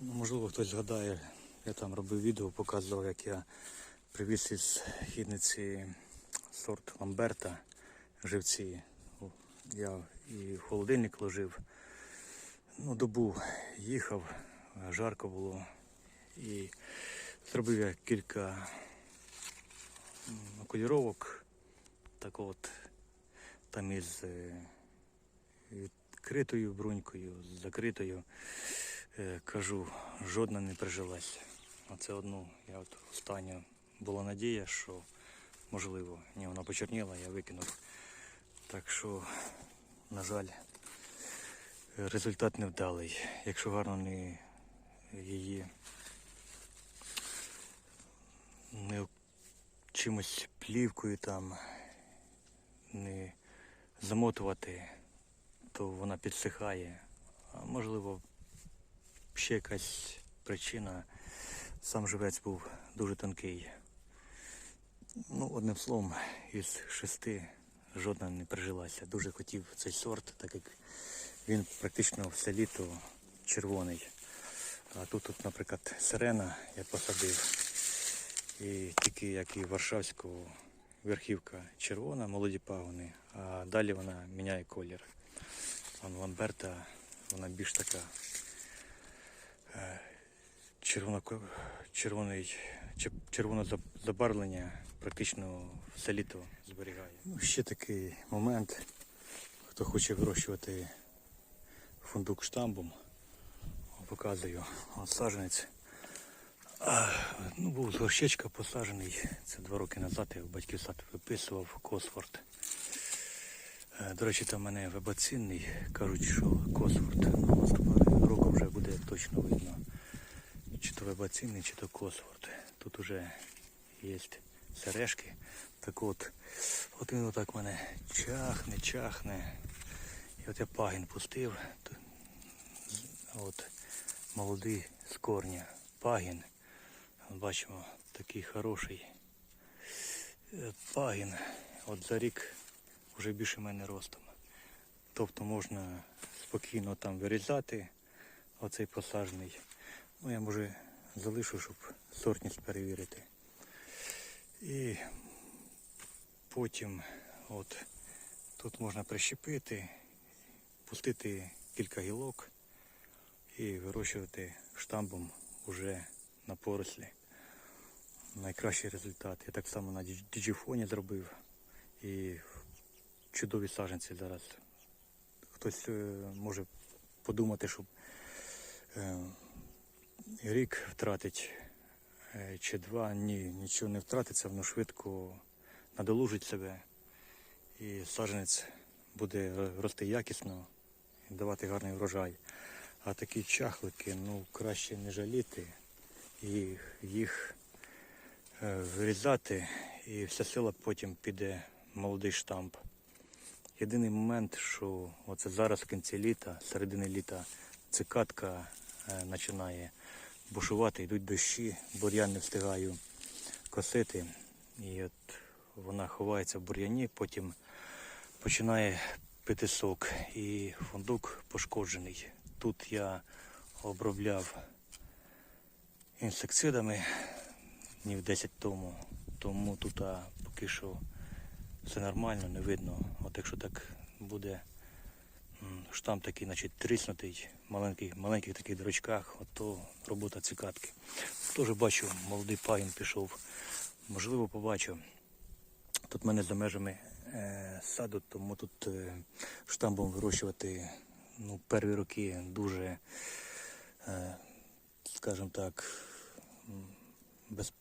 Ну, можливо, хтось згадає, я там робив відео, показував, як я привіз із хідниці сорт Ламберта живці. Я і в холодильник ложив. Ну, добу їхав, жарко було. І зробив я кілька окуліровок. Так от, там із е, відкритою брунькою, з закритою. Е, кажу, жодна не прижилась. Оце одну. Я от остання була надія, що можливо, ні, вона почерніла, я викинув. Так що, на жаль, результат невдалий. Якщо гарно не її не чимось плівкою там не замотувати, то вона підсихає. А можливо, ще якась причина. Сам живець був дуже тонкий. Ну, одним словом, із шести жодна не прижилася. Дуже хотів цей сорт, так як він практично все літо червоний. А тут, тут наприклад, сирена я посадив. І тільки як і Варшавського верхівка червона, молоді пагони, а далі вона міняє колір. Вон Ламберта, вона більш така червоно, червоний, червоне забарвлення практично все літо зберігає. Ну, ще такий момент, хто хоче вирощувати фундук штамбом, показую От саджанець. А, ну, був з горщечка посаджений. Це два роки назад я в батьків сад виписував Косфорд. Е, До речі, там в мене вебацинний. Кажуть, що Косфорд. Ну, наступного року вже буде точно видно. Чи чи то Косфорд. Тут вже є сережки. Так от, от він отак мене чахне, чахне. І от я пагін пустив. От молодий з корня. Пагін. Бачимо, такий хороший е, пагін. От за рік вже більше мене ростом. Тобто можна спокійно там вирізати оцей посажений. Ну я може залишу, щоб сортність перевірити. І потім от тут можна прищепити, пустити кілька гілок і вирощувати штамбом уже на порослі. Найкращий результат. Я так само на дідж- діджіфоні зробив. І чудові саджанці зараз. Хтось е, може подумати, що е, рік втратить е, чи два. Ні, нічого не втратиться, воно швидко надолужить себе. І саджанець буде рости якісно і давати гарний врожай. А такі чахлики, ну краще не жаліти і їх е, вирізати, і вся сила потім піде молодий штамп. Єдиний момент, що оце зараз в кінці літа, середини літа, цикатка починає бушувати, йдуть дощі, бур'ян не встигаю косити. І от вона ховається в бур'яні, потім починає пити сок і фундук пошкоджений. Тут я обробляв інсектицидами днів 10 тому, тому тут поки що все нормально, не видно. От якщо так буде м, штамп такий, значить, тріснутий, маленький, маленьких таких дрочках, от то робота цикатки. Теж бачу, молодий пагін пішов. Можливо, побачу. Тут в мене за межами е, саду, тому тут е, штамбом вирощувати ну, перві роки дуже, е, скажімо так, без,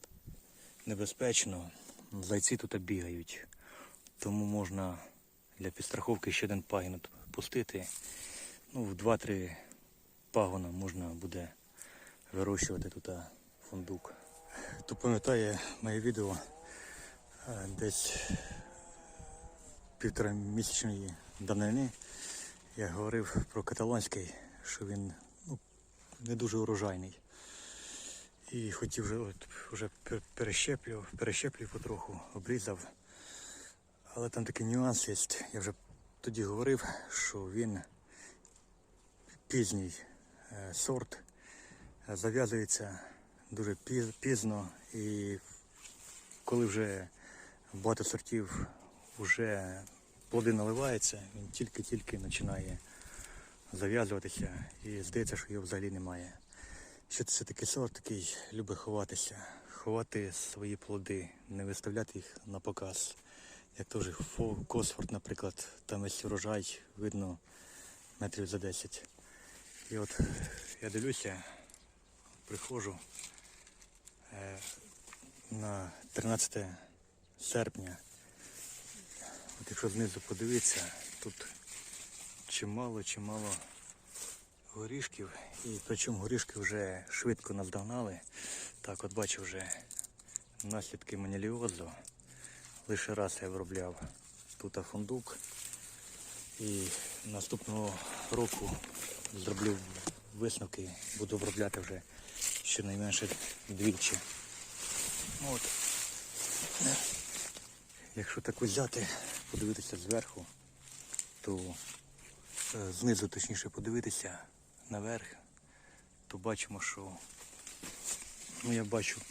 небезпечно. Зайці тут бігають. Тому можна для підстраховки ще один пагін пустити. Ну, в 2-3 пагона можна буде вирощувати тут фундук. Хто пам'ятає моє відео е, десь півтора місячної давнини я говорив про каталонський, що він ну, не дуже урожайний. І хотів вже, от, вже пер- перещеплював, перещеплював потроху, обрізав. Але там такий нюанс є. Я вже тоді говорив, що він пізній е, сорт, зав'язується дуже пізно і коли вже багато сортів вже плоди наливаються, він тільки-тільки починає зав'язуватися і здається, що його взагалі немає. Що це такий сорт, такий любить ховатися, ховати свої плоди, не виставляти їх на показ. Як теж фо- Косфорд, наприклад, там весь урожай видно метрів за 10. І от я дивлюся, приходжу е, на 13 серпня. От якщо знизу подивитися, тут чимало, чимало горішків. І причому горішки вже швидко наздогнали. Так, от бачу вже наслідки маніліозу. Лише раз я виробляв тут фундук. І наступного року зроблю висновки, буду обробляти вже щонайменше двічі. Ну От. Якщо так взяти, подивитися зверху, то е, знизу точніше подивитися наверх, то бачимо, що ну, я бачу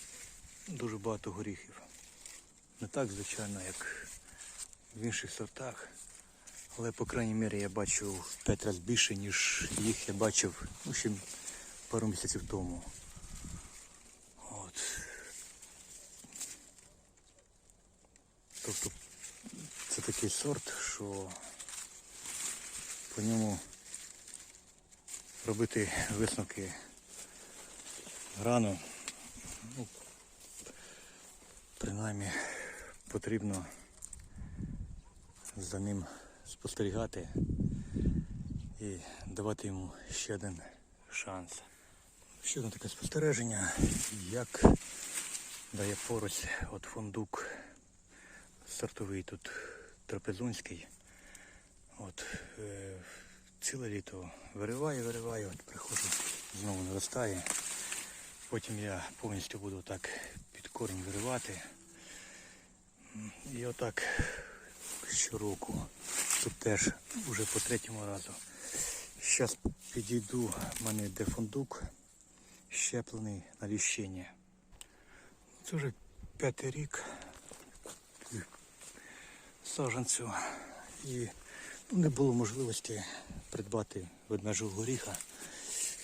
дуже багато горіхів. Не так, звичайно, як в інших сортах. Але, по крайній мірі, я бачу в 5 разів більше, ніж їх я бачив ну, ще пару місяців тому. От. Тобто це такий сорт, що по ньому робити висновки рано, ну, принаймні потрібно за ним спостерігати і давати йому ще один шанс. Ще одне таке спостереження, як дає поруч от фундук сортовий тут трапезунський. От е, ціле літо вириваю, вириваю, от приходжу, знову наростає. Потім я повністю буду так під корінь виривати. І отак щороку. Тут теж вже по третьому разу. Зараз підійду, в мене йде фундук щеплений на ліщині. Це вже п'ятий рік саджанцю. І ну, не було можливості придбати ведмежого горіха.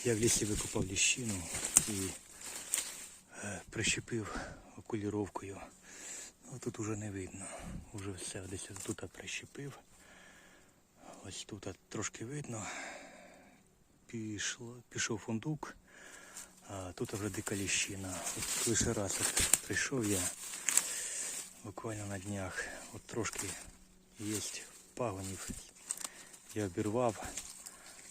Я в лісі викопав ліщину і е, прищепив окуліровкою. Тут уже не видно. Уже все десь тут прищепив. Ось тут трошки видно. Пішло, пішов фундук, а тут вже дика ліщина. От лише раз от прийшов я буквально на днях. От трошки є пагонів. Я обірвав,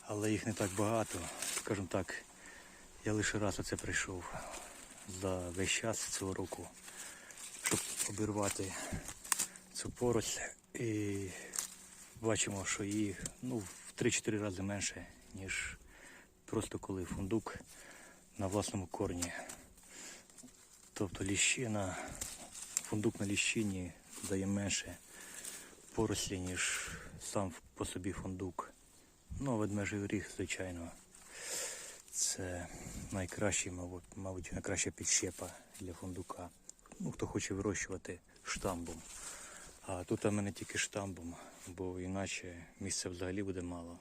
але їх не так багато. Скажімо так, я лише раз оце прийшов за весь час цього року, обірвати цю поросль. І бачимо, що її ну, в 3-4 рази менше, ніж просто коли фундук на власному корні. Тобто ліщина, фундук на ліщині дає менше порослі, ніж сам по собі фундук. Ну, ведмежий оріг, звичайно, це найкращий, мабуть, найкраща підщепа для фундука. Ну, хто хоче вирощувати штамбом. А тут у мене тільки штамбом, бо іначе місця взагалі буде мало.